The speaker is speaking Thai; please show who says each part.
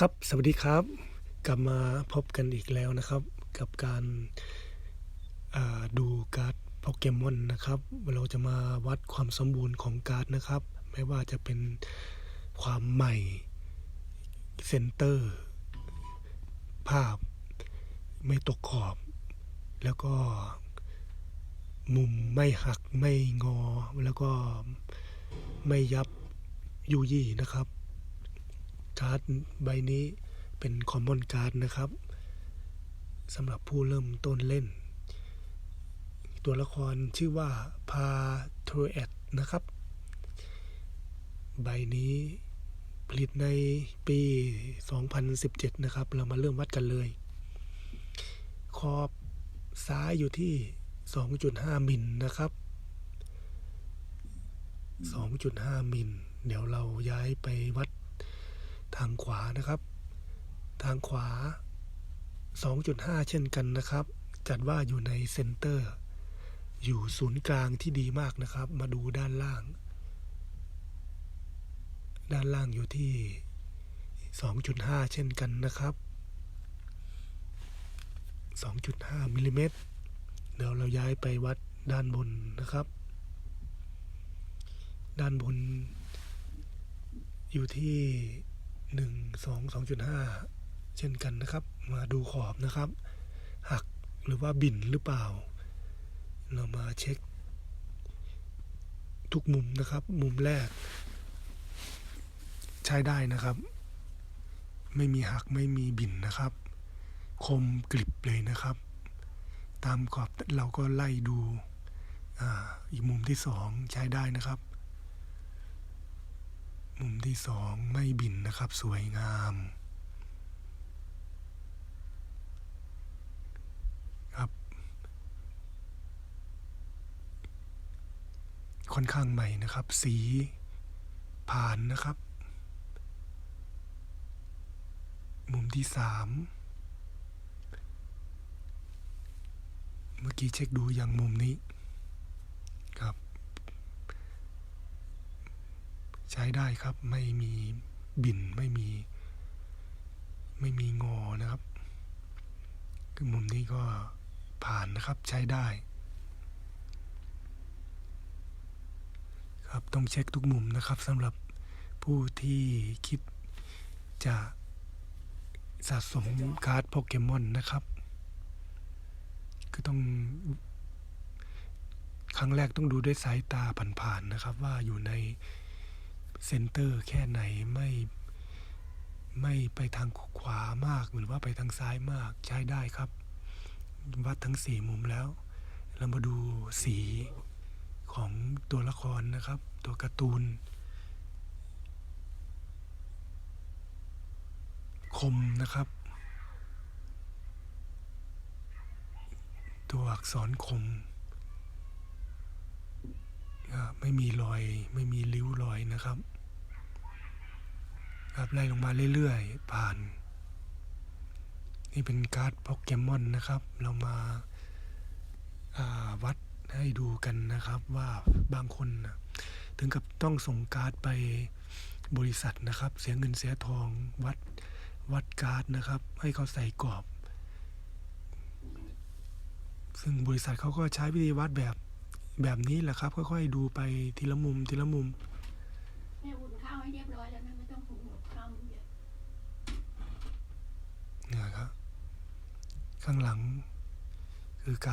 Speaker 1: ครับสวัสดีครับ กลับมาพบกันอีกแล้วนะครับ กับการาดูการ์ดโปเกมอนนะครับ เราจะมาวัดความสมบูรณ์ของการ์ดนะครับ ไม่ว่าจะเป็นความใหม่เซนเตอร์ ภาพไม่ตกขอบ แล้วก็มุมไม่หักไม่งอ แล้วก็ไม่ยับยุยี่นะครับ การ์ดใบนี้เป็นคอมมอนการ์ดนะครับสำหรับผู้เริ่มต้นเล่น ตัวละครชื่อว่าพาโทรเอตนะครับ ใบนี้ผลิตในปี 2017 นะครับ เรามาเริ่มวัดกันเลย ขอบซ้ายอยู่ที่ 2.5 มิลนะครับ 2.5 มิล เดี๋ยวเราย้ายไปวัด ทางขวานะครับ ทางขวา 2.5 เช่นกันนะครับ จัดว่าอยู่ในเซนเตอร์ อยู่ศูนย์กลางที่ดีมากนะครับ มาดูด้านล่าง ด้านล่างอยู่ที่ 2.5 เช่นกันนะครับ 2.5มิลลิเมตรเดี๋ยวเราย้ายไปวัดด้านบนนะครับ ด้านบนอยู่ที่ หนึ่งสองสองจุดห้าเช่นกันนะครับ มาดูขอบนะครับ หักหรือว่าบิ่นหรือเปล่า เรามาเช็ค ทุกมุมนะครับ มุมแรก ใช้ได้นะครับ ไม่มีหักไม่มีบิ่นนะครับ คมกริบเลยนะครับ ตามขอบเราก็ไล่ดูออีกมุมที่สองใช้ได้นะครับ มุมที่สองไม่บินนะครับสวยงาม ครับ ค่อนข้างใหม่นะครับ สีผ่านนะครับ มุมที่สามเมื่อกี้เช็คดูอย่างมุมนี้ ครับ ใช้ได้ครับ ไม่มีบินไม่มี ไม่มีงอนะครับ คือมุมนี้ก็ผ่านนะครับใช้ได้ ครับต้องเช็คทุกมุมนะครับสำหรับผู้ที่คิดจะสะสมการ์ดโปเกมอนนะครับก็ต้อง ครั้งแรกต้องดูด้วยสายตาผ่านๆนะครับ ว่าอยู่ใน เซนเตอร์แค่ไหนไม่ไม่ไปทางขวามากหรือว่าไปทางซ้ายมากใช้ได้ครับ วัดทั้งสี่มุมแล้ว เรามาดูสีของตัวละครนะครับ ตัวการ์ตูน คมนะครับ ตัวอักษรคมไม่มีรอยไม่มีริ้วรอยนะครับ ครับไล่ลงมาเรื่อยๆ ผ่าน นี่เป็นการ์ดโปเกมอนนะครับ เรามาาวัดให้ดูกันนะครับว่าบางคนนะถึงกับต้องส่งการ์ดไปบริษัทนะครับ เสียเงินเสียทองวัดวัดการ์ดนะครับ ให้เขาใส่กรอบ ซึ่งบริษัทเขาก็ใช้วิธีวัดแบบแบบนี้แหละครับ ค่อยๆดูไปทีละมุมทีละมุม
Speaker 2: แม่อุ่นข้าวให้เรียบร้อยแล้วนะไม่ต้องหุงหมดข้าวเยอะ
Speaker 1: เนี่ยครับ ข้างหลัง คือการ